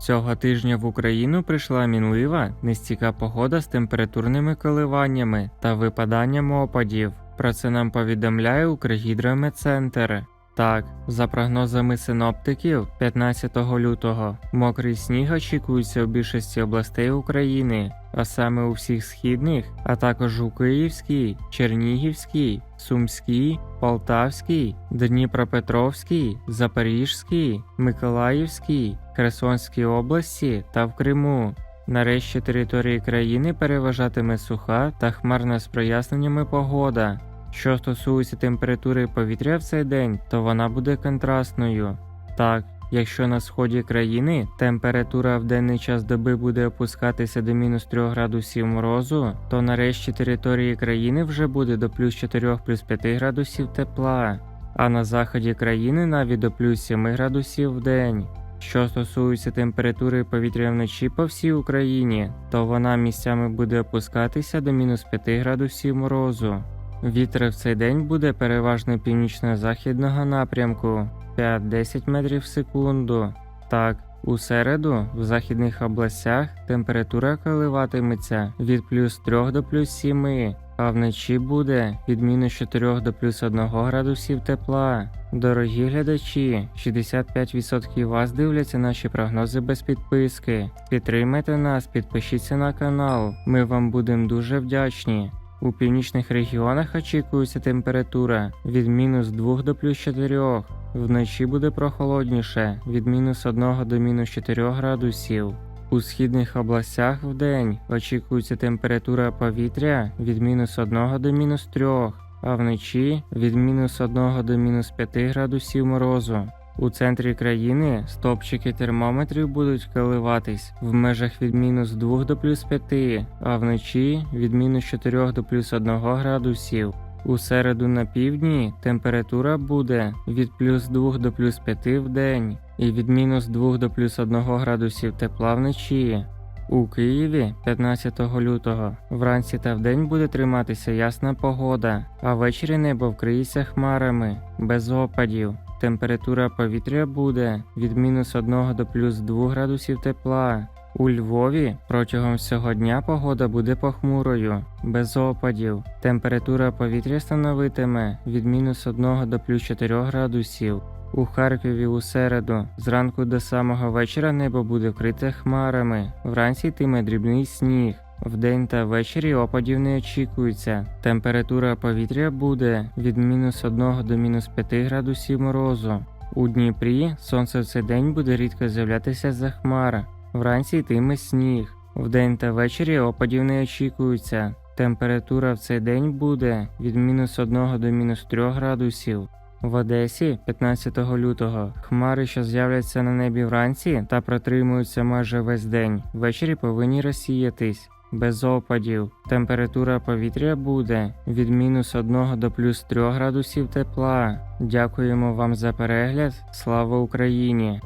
Цього тижня в Україну прийшла мінлива, нестійка погода з температурними коливаннями та випаданням опадів. Про це нам повідомляє Укргідрометцентр. Так, за прогнозами синоптиків, 15 лютого мокрий сніг очікується у більшості областей України, а саме у всіх східних, а також у Київській, Чернігівській, Сумській, Полтавській, Дніпропетровській, Запорізькій, Миколаївській, Херсонській області та в Криму. Нарешті території країни переважатиме суха та хмарна з проясненнями погода. Що стосується температури повітря в цей день, то вона буде контрастною. Так, якщо на сході країни температура в денний час доби буде опускатися до мінус 3 градусів морозу, то нарешті території країни вже буде до плюс 4 плюс 5 градусів тепла, а на заході країни навіть до плюс 7 градусів в день. Що стосується температури повітря вночі по всій Україні, то вона місцями буде опускатися до мінус 5 градусів морозу. Вітер в цей день буде переважно північно-західного напрямку 5-10 метрів в секунду. Так, у середу в західних областях температура коливатиметься від плюс 3 до плюс 7, а вночі буде від мінус 4 до плюс 1 градусів тепла. Дорогі глядачі, 65% вас дивляться наші прогнози без підписки. Підтримайте нас, підпишіться на канал. Ми вам будемо дуже вдячні. У північних регіонах очікується температура від мінус 2 до плюс 4. Вночі буде прохолодніше від мінус 1 до мінус 4 градусів. У східних областях вдень очікується температура повітря від мінус 1 до мінус 3, а вночі від мінус 1 до мінус 5 градусів морозу. У центрі країни стопчики термометрів будуть коливатись в межах від мінус 2 до плюс 5, а вночі від мінус 4 до плюс 1 градусів. У середу на півдні температура буде від плюс 2 до плюс 5 в день і від мінус 2 до плюс 1 градусів тепла вночі. У Києві 15 лютого вранці та вдень буде триматися ясна погода, а ввечері небо вкриється хмарами без опадів. Температура повітря буде від мінус 1 до плюс 2 градусів тепла. У Львові протягом всього дня погода буде похмурою, без опадів. Температура повітря становитиме від мінус 1 до плюс 4 градусів. У Харкові у середу зранку до самого вечора небо буде вкрите хмарами. Вранці йтиме дрібний сніг. Вдень та ввечері опадів не очікується. Температура повітря буде від мінус 1 до мінус 5 градусів морозу. У Дніпрі сонце в цей день буде рідко з'являтися за хмар. Вранці йтиме сніг. Вдень та ввечері опадів не очікується. Температура в цей день буде від мінус 1 до мінус 3 градусів. В Одесі 15 лютого хмари, що з'являться на небі вранці та протримуються майже весь день, ввечері повинні розсіятись. Без опадів. Температура повітря буде від мінус 1 до плюс 3 градусів тепла. Дякуємо вам за перегляд. Слава Україні!